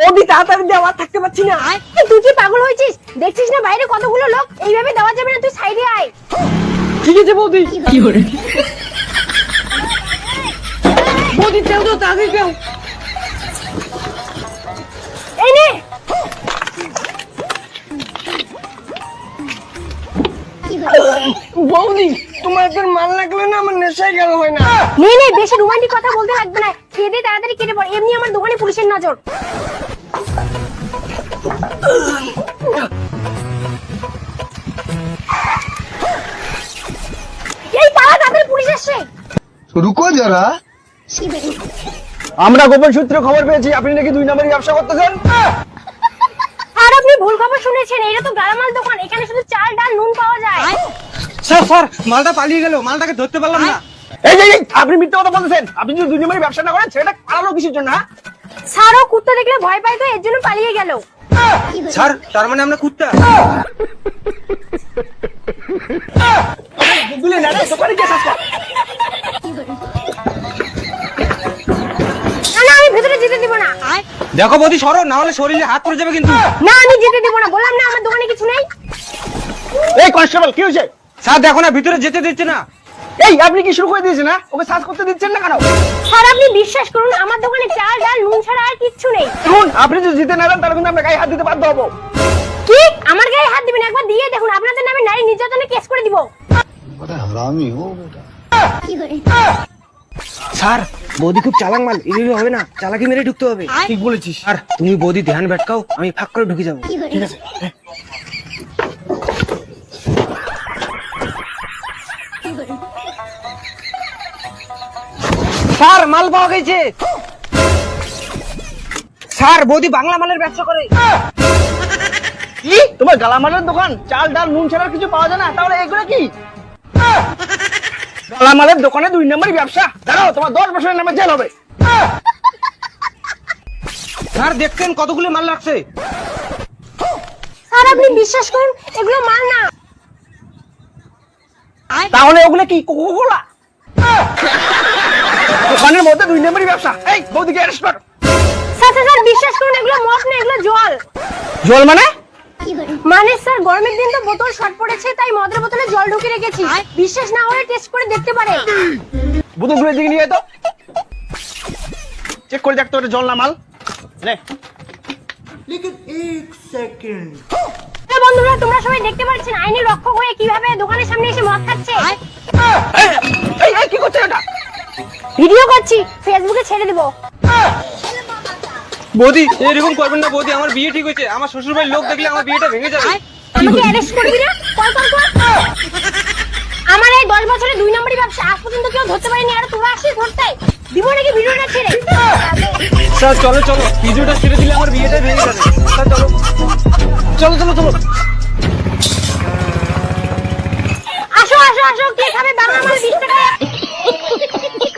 বৌদি তাড়াতাড়ি দে আমার থাকতে পারছি না। তুই কি পাগল হয়েছিস? দেখছিস না বাইরে কতগুলো লোক? এইভাবে দেওয়া যাবে না তুই সাইডে আয়। ঠিক আছে বৌদি। বৌদি তেও তো তাড়াতাড়ি দেও। এই নে। বৌদি তোমার মাল লাগলে না আমার নেশায় গেল হয় না। নে নে বেশি রোমান্টিক কথা বলতে লাগবে না। খেয়ে তাড়াতাড়ি কেটে পড়। এমনি আমার দোকানে পুলিশের নজর। আমরা গোপন খবর পেয়েছি আপনি নাকি দুই ব্যবসা আর আপনি ভুল শুনেছেন এটা তো দোকান এখানে শুধু চাল ডাল নুন পাওয়া যায়। স্যার স্যার মালটা পালিয়ে গেল মালটাকে ধরতে পারলাম না। এই যে আপনি মিথ্যা কথা বলতেছেন। আপনি যদি দুই ব্যবসা না করেন সেটা পালালো কিসের জন্য হ্যাঁ? স্যারও কুত্তা দেখলে ভয় পায় তো এর জন্য পালিয়ে গেল। স্যার তার মানে আমরা কুত্তা। গুগলে না রে, দোকানে গিয়ে সার্চ কর। না না আমি ভেতরে যেতে দিব না। দেখো বৌদি সরো না হলে শরীরে হাত পড়ে যাবে কিন্তু। না আমি যেতে দিব না বললাম না আমার দোকানে কিছু নেই। এই কনস্টেবল কি হয়েছে? স্যার দেখো না ভিতরে যেতে দিচ্ছে না। এই আপনি কি শুরু করে দিয়েছেন না ওকে সার্চ করতে দিচ্ছেন না কেন? স্যার আপনি বিশ্বাস করুন আমার দোকানে চাল ডাল নুন ছাড়া আর কিচ্ছু নেই। আপনি যদি জিতে না যান তাহলে কিন্তু আমরা গায়ে হাত দিতে বাধ্য হব। কি? আমার গায়ে হাত দিবেন? একবার দিয়ে দেখুন আপনাদের নামে নারী নির্যাতনে কেস করে দিব। স্যার বৌদি খুব চালাক মাল এগুলো হবে না চালাকি মেরে ঢুকতে হবে। ঠিক বলেছিস। আর তুমি বৌদি ধ্যান ভেটকাও আমি ফাঁক করে ঢুকে যাব। ঠিক আছে হ্যাঁ। স্যার মাল পাওয়া গেছে। স্যার বৌদি বাংলা মালের ব্যবসা করে। কি? তোমার গালামালের দোকান? চাল ডাল নুন ছাড়া কিছু পাওয়া যায় না? তাহলে এগুলো কি? গালামালের দোকানে দুই নম্বরই ব্যবসা। দাঁড়াও তোমার দশ বছরের নামে জেল হবে। স্যার দেখতেন কতগুলো মাল লাগছে স্যার আপনি বিশ্বাস করুন এগুলো মাল না। তাহলে ওগুলো কি কোকোকোলা? দোকানের মধ্যে দুই নম্বরই ব্যবসা। এই বৌদিকে অ্যারেস্ট কর। স্যার স্যার, স্যার বিশ্বাস করুন এগুলো মদ না এগুলো জল জল মানে? মানে স্যার গরমের দিন তো বোতল শর্ট পড়েছে তাই মদের বোতলে জল ঢুকে রেখেছি। বিশ্বাস না হলে টেস্ট করে দেখতে পারে। বোতলগুলো দিকে নিয়ে তো। চেক করে দেখ তো এটা জল না মাল। নে। হ্যাঁ, বন্ধুরা তোমরা সবাই দেখতে পাচ্ছেন আইনি রক্ষক হয়ে কীভাবে দোকানের সামনে এসে মদ খাচ্ছে? এই, এই এই কি করছে এটা? ভিডিও করছি ফেসবুকে ছেড়ে দেবো। বৌদি এরকম করবেন না বৌদি আমার বিয়ে ঠিক হয়েছে। আমার শ্বশুর বাড়ির লোক দেখলে আমার বিয়েটা ভেঙে যাবে। আমাকে অ্যারেস্ট করবি না? Call call call. আমার এই দশ বছরের দুই নম্বরই ব্যবসা আজ পর্যন্ত কেউ ধরতে পারেনি আর তোরা আসিস ধরতে। দিব নাকি ভিডিওটা ছেড়ে? স্যার চলো চলো। ভিডিওটা ছেড়ে দিলে আমার বিয়েটা ভেঙে যাবে। স্যার চলো। চলো চলো চলো। আসো আসো আসো কে খাবে? বাংলা মাল বিশ টাকা